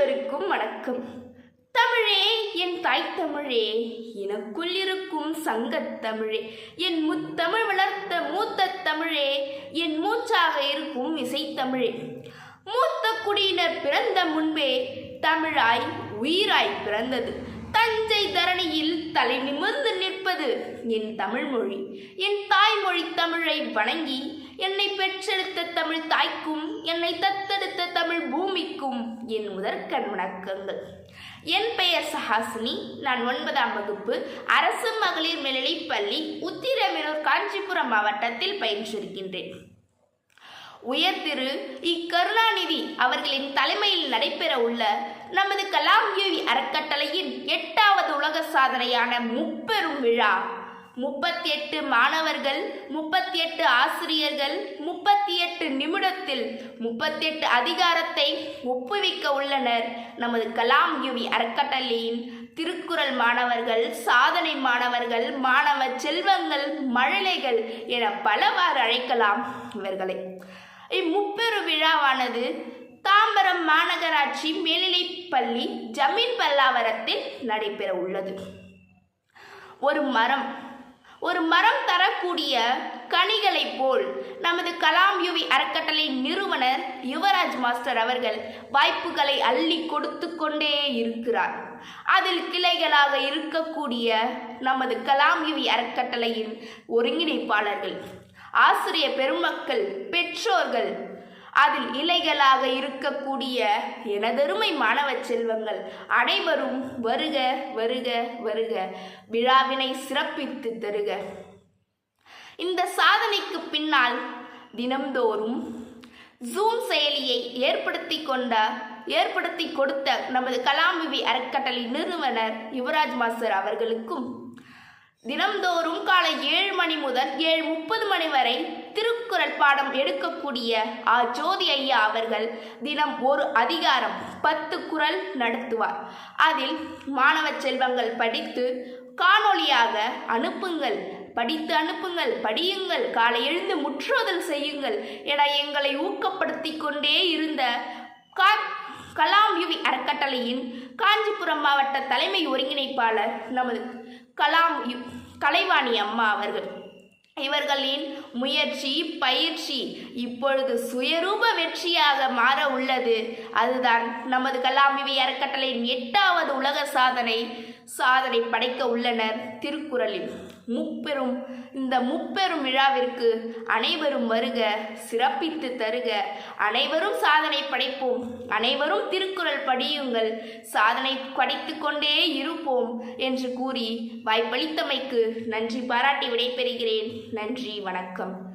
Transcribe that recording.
அனைவருக்கும் வணக்கம். தமிழே என் தாய் தமிழே எனக்குள் இருக்கும் சங்கத்தமிழே என் முத்தமிழ் வளர்த்த மூத்த தமிழே என் மூச்சாக இருக்கும் இசைத்தமிழே மூத்த குடியினர் பிறந்த முன்பே தமிழாய் உயிராய் பிறந்தது. தஞ்சை தரணியில் தலை நிமிர்ந்து நிற்பது என் தமிழ்மொழி. என் தாய்மொழி தமிழை வணங்கி என்னை பெற்றெடுத்த தமிழ் தாய்க்கும் என்னை தத்தெடுத்த தமிழ் பூமிக்கும் என் முதற்கண் வணக்கங்கள். என் பெயர் சஹாசினி. நான் ஒன்பதாம் வகுப்பு அரசு மகளிர் மேல்நிலைப்பள்ளி உத்திரமேலூர் காஞ்சிபுரம் மாவட்டத்தில் பயின்றிருக்கின்றேன். உயர்திரு இக்கருணாநிதி அவர்களின் தலைமையில் நடைபெற உள்ள நமது கலாம் யூவி அறக்கட்டளையின் எட்டாவது உலக சாதனையான முப்பெரும் விழா முப்பத்தி எட்டு மாணவர்கள் முப்பத்தி எட்டு ஆசிரியர்கள் முப்பத்தி எட்டு நிமிடத்தில் முப்பத்தி எட்டு அதிகாரத்தை ஒப்புவிக்க உள்ளனர். நமது கலாம் யுவி அறக்கட்டளையின் திருக்குறள் மாணவர்கள் சாதனை மாணவர்கள் மாணவ செல்வங்கள் மழலைகள் என பலவாறு அழைக்கலாம் இவர்களை. இம்முப்பெரு விழாவானது தாம்பரம் மாநகராட்சி மேல்நிலைப் பள்ளி ஜமீன் பல்லாவரத்தில் நடைபெற உள்ளது ஒரு மரம் ஒரு மரம் தரக்கூடிய கனிகளைப் போல் நமது கலாம் யுவி அறக்கட்டளை நிறுவனர் யுவராஜ் மாஸ்டர் அவர்கள் வாய்ப்புகளை அள்ளி கொடுத்து கொண்டே இருக்கிறார். அதில் கிளைகளாக இருக்கக்கூடிய நமது கலாம் யுவி அறக்கட்டளையின் ஒருங்கிணைப்பாளர்கள் ஆசிரிய பெருமக்கள் பெற்றோர்கள் அதில் இலைகளாக இருக்கக்கூடிய எனதருமை மாணவ செல்வங்கள் அனைவரும் வருக வருக வருக. விழாவினை சிறப்பித்து தருக. இந்த சாதனைக்கு பின்னால் தினம்தோறும் ஜூம் செயலியை ஏற்படுத்தி கொண்ட ஏற்படுத்தி கொடுத்த நமது கலாமிவி அறக்கட்டளை நிறுவனர் யுவராஜ் மாஸ்டர் அவர்களுக்கும் தினம்தோறும் காலை ஏழு மணி முதல் ஏழு முப்பது மணி வரை திருக்குறள் பாடம் எடுக்கக்கூடிய ஆ ஜோதி ஐயா அவர்கள் தினம் ஒரு அதிகாரம் பத்து குறள் நடத்துவார். அதில் மாணவ செல்வங்கள் படித்து காணொளியாக அனுப்புங்கள் படித்து அனுப்புங்கள் படியுங்கள் காலை எழுந்து முற்றுதல் செய்யுங்கள் என எங்களை ஊக்கப்படுத்தி கொண்டே இருந்த கா கலாம் யுவி அறக்கட்டளையின் காஞ்சிபுரம் மாவட்ட தலைமை ஒருங்கிணைப்பாளர் நமது கலாம் யு கலைவாணி அம்மா அவர்கள். இவர்களின் முயற்சி பயிற்சி இப்பொழுது சுயரூப வெற்றியாக மாற உள்ளது. அதுதான் நமது கலாம் அறக்கட்டளையின் எட்டாவது உலக சாதனை. சாதனை படைக்க உள்ளனர் திருக்குறளில். முப்பெரும் இந்த முப்பெரும் விழாவிற்கு அனைவரும் வருக சிறப்பித்து தருக. அனைவரும் சாதனை படைப்போம். அனைவரும் திருக்குறள் படியுங்கள். சாதனை படைத்து கொண்டே இருப்போம் என்று கூறி வாய்ப்பளித்தமைக்கு நன்றி பாராட்டி விடைபெறுகிறேன். நன்றி வணக்கம்.